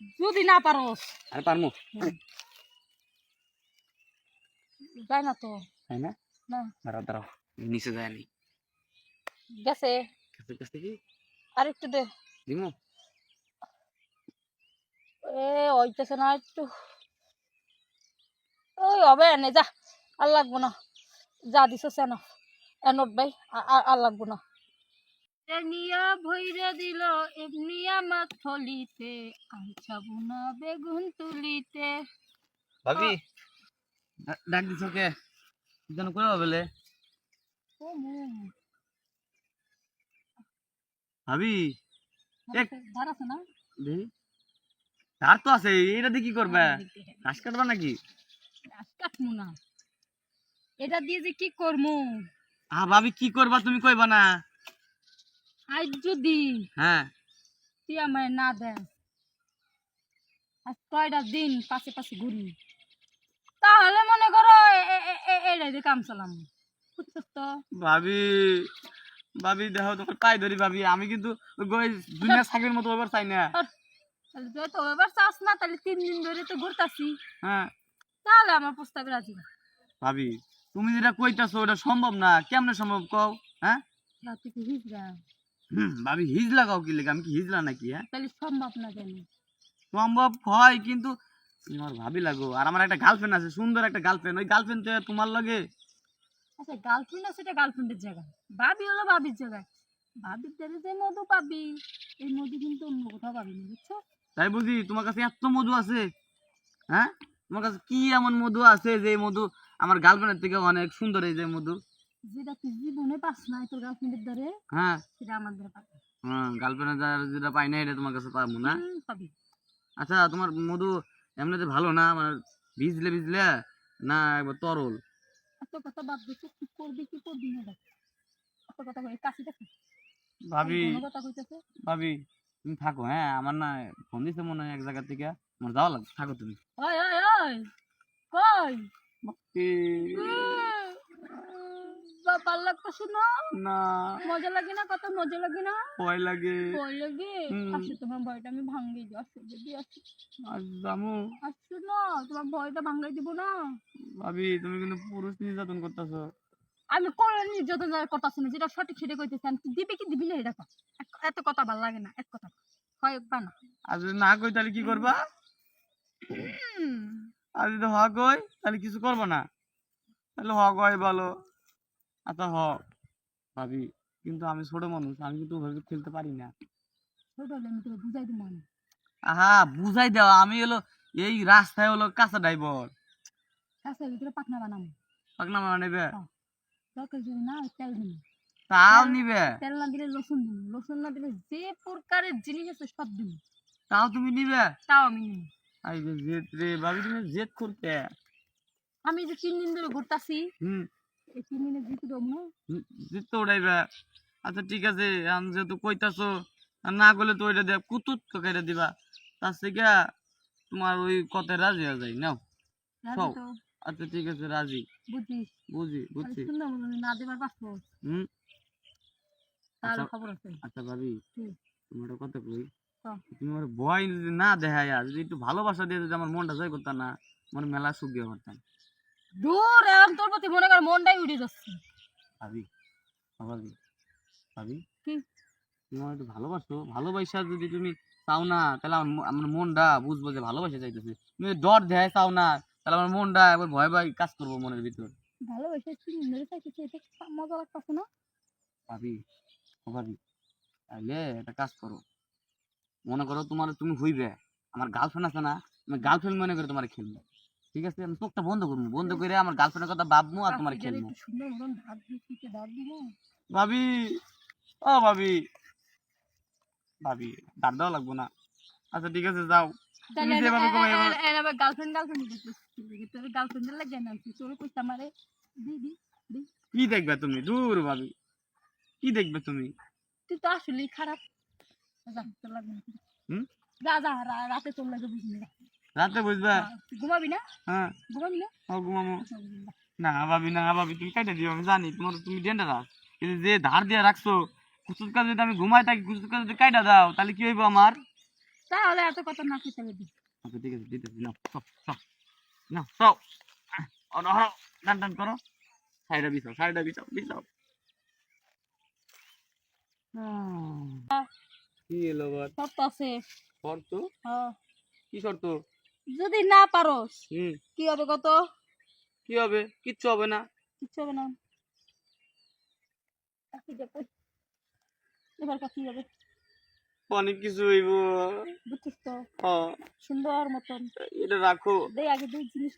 যদি না পারোস। আর পারমু? যাই না তো। তাই না? না। দাঁড়াও দাঁড়াও নিচে যায়নি গেছে। কাছে কাছে কি? আর একটু দে। দিমু? এ হইতেছে না একটু। ওই হবে এনে যা। আর লাগবো না। যা দিছ সেন। এনট ভাই আর লাগবো না। নিয়া ভৈরে দিল এমনি আমার থলিতে। বেগুন তুলিতে। ভাবি ডাক দিছ কে? যেন করে বলে। ভাবি এক- ধার আছে না? তার তো আছে এটা দিয়ে কি করবে? ঘাস কাটবা নাকি? গাছ কাটমু না। এটা দিয়ে যে কি করমু? আ ভাবি কি করবা তুমি কইবা না। আজ যদি হ্যাঁ। তুই না দেন কয়টা দিন পাশে পাশে ঘুরি। তাহলে মনে করো এটাই দিয়ে কাম চালাম। বুঝছ তো? ভাবি ভাবি দেখো তোমার ধরি ভাবি আমি কিন্তু দুনিয়া সাগের মতো চাই না। তাহলে তুই তো চাস না তাহলে তিন দিন ধরে তো ঘুরতাছি। হ্যাঁ। তাহলে আমার প্রস্তাবে রাজি। ভাবি তুমি যেটা কইতাছো ওটা সম্ভব না কেমনে সম্ভব কও? হ্যাঁ? তুই কি হুম, ভাবি হিজলা কাও কি লেগে? আমি কি হিজলা নাকি হ্যাঁ? তাহলে সম্ভব না কেন সম্ভব হয় কিন্তু তোমার ভাবি লাগো। আর আমার একটা গার্লফ্রেন্ড আছে সুন্দর একটা গার্লফ্রেন্ড ওই গার্লফ্রেন্ড তোমার লগে? আচ্ছা গার্লফ্রেন্ড আছে এটা গার্লফ্রেন্ডের জায়গায়। ভাবি হলো ভাবির জায়গায়। ভাবির জায়গায় যে মধু পাবি। এই মধু কিন্তু অন্য কোথাও পাবি না বুঝছ? তাই বুঝি তোমার কাছে এত মধু আছে হ্যাঁ? তোমার কাছে কি এমন মধু আছে যে মধু আমার গার্লফ্রেন্ডের থেকে অনেক সুন্দর এই যে মধু? যেটা তুই জীবনে পাস নাই তোর গার্লফ্রেন্ডের দ্বারে হ্যাঁ। সেটা আমাদের পাবি হ্যাঁ গার্লফ্রেন্ডের যেটা পাই না এটা তোমার কাছে পাবো না? পাবি। আচ্ছা তোমার মধু এমনিতে ভালো না? মানে ভিজলে ভিজলে না একবার তরল? এত কথা বাদ দিচ্ছে কি করবি কি করবি না দেখ। এত কথা কই কাশি দেখো ভাবি ভাবি তুমি থাকো হ্যাঁ? আমার না ফোন দিছে মনে হয় এক জায়গা থেকে। আমার যাওয়া লাগবে থাকো তুমি। ওই ওই ওই কই? ভালো লাগতেছে না না। মজা লাগে না কত মজা লাগে না? ভয় লাগে। ভয় লাগে? আসো তোমার ভয়টা আমি ভাঙ্গি দিই আসো যদি আসো। আর জামু আসছো না তোমার ভয়টা ভাঙ্গাই দিব না? ভাবি তুমি কিন্তু পুরুষ নির্যাতন করতেছো। আমি করে নির্যাতন কথা শুনে যেটা সঠিক সেটা কইতেছি। আমি দিবি কি দিবি না এটা এত কথা ভালো লাগে না এক কথা। হয় বা না? আর যদি না কই তাহলে কি করবা। আর যদি হ কই তাহলে কিছু করব না। তাহলে হ কয় বলো আচ্ছা হ ভাবি কিন্তু আমি ছোট মানুষ আমি কিন্তু ওভাবে খেলতে পারি না। ছোট হলে আমি তোকে বুঝাই দিব না আহা বুঝাই দেওয়া আমি হলো এই রাস্তায় হলো কাঁচা ড্রাইভার কাছের ভিতরে পাখনা বানাবো। পাকনা মামা নেবে দরকার যদি না তেল দিন তাও নিবে? তেল না দিলে রসুন দিন রসুন না দিলে যে প্রকারের জিনিস আছে সব দিন তাও তুমি নিবে? তাও আমি নিব। আই রে জেদ রে ভাবি তুমি জেদ করতে? আমি যে তিন দিন ধরে ঘুরতাছি হুম। আচ্ছা ঠিক আছে আমি যেহেতু কইতাছো না করলে তো ওইটা কুতুত তো কেটে দিবা। তার থেকে তোমার ওই রাজি হয়ে নাও। আচ্ছা ঠিক আছে রাজি। বুঝি খালি বুঝছি। না দেবার পাসপো হুম? আচ্ছা। আচ্ছা ভাবি তোমার কথা কই। তুমি আমার ভয় যদি না দেখায় যদি একটু ভালোবাসা দিয়ে যদি আমার মনটা জয় করতাম না আমার মেলা সুখ দিয়ে পারতাম দূর এখন তোর প্রতি মনে কর মনটাই উঠে যাচ্ছে। ভাবি ও ভাবি? কি? তুমি আমার একটু ভালোবাসো ভালোবাসা যদি তুমি চাও না তাহলে আমার আমার মনটা বুঝব যে ভালোবাসা চাইতেছে। তুমি ডর দেয় চাও না তাহলে আমার মনটা একবার ভয় ভয় কাজ করব মনের ভিতর। ভালোবাসে দিন ধরে এটা মজা লাগতেছে না? ভাবি ও ভাবি তাহলে একটা কাজ করো। মনে করো তোমার তুমি হইবে আমার গার্লফ্রেন্ড আছে না আমি গার্লফ্রেন্ড মনে করে তোমার খেলব। ঠিক আছে? আমি চোখটা বন্ধ করব। বন্ধ করে আমার গার্লফ্রেন্ডের কথা ভাববো আর তোমার খেলব। ভাবি ও ভাবি। ভাবি দাঁড় দেওয়া লাগবো না। আচ্ছা ঠিক আছে যাও। কি দেখবে তুমি? দূর ভাবি। কি দেখবে তুমি? তুই তো আসলেই খারাপ। যা তোর লাগবে না। হুম? যা যা রাতে তোর লাগে রাতে বুঝবা ঘুমাবি না? হ্যাঁ। ঘুমাবি না? ও ঘুমামো আচ্ছা, না ভাবি না ভাবি তুমি কাইটা দিও আমি জানি তোমার তুমি ডেন্ডারাস কিন্তু যে ধার দিয়ে রাখছো কুচুর কাজ যদি আমি ঘুমাই থাকি কুচুর কাজ যদি কাইটা দাও তাহলে কি হইব আমার? তাহলে এত কথা না খেতে হবে। আচ্ছা ঠিক আছে দিতেছি নাও সব সব নাও সব। অনো হরো টান টান করো। সাইডে বিছাও সাইডে বিছাও বিছাও। কি এলো আবার সব তো আছে। শর্ত? হ্যাঁ। কি শর্ত? যদি না পারোস কি হবে কত? কি হবে? কিচ্ছু হবে না। কিচ্ছু হবে না। এবার হবে। অনেক কিছু হইব। বুঝছিস তো? সুন্দর মতন। এটা রাখো। দে আগে দুই জিনিস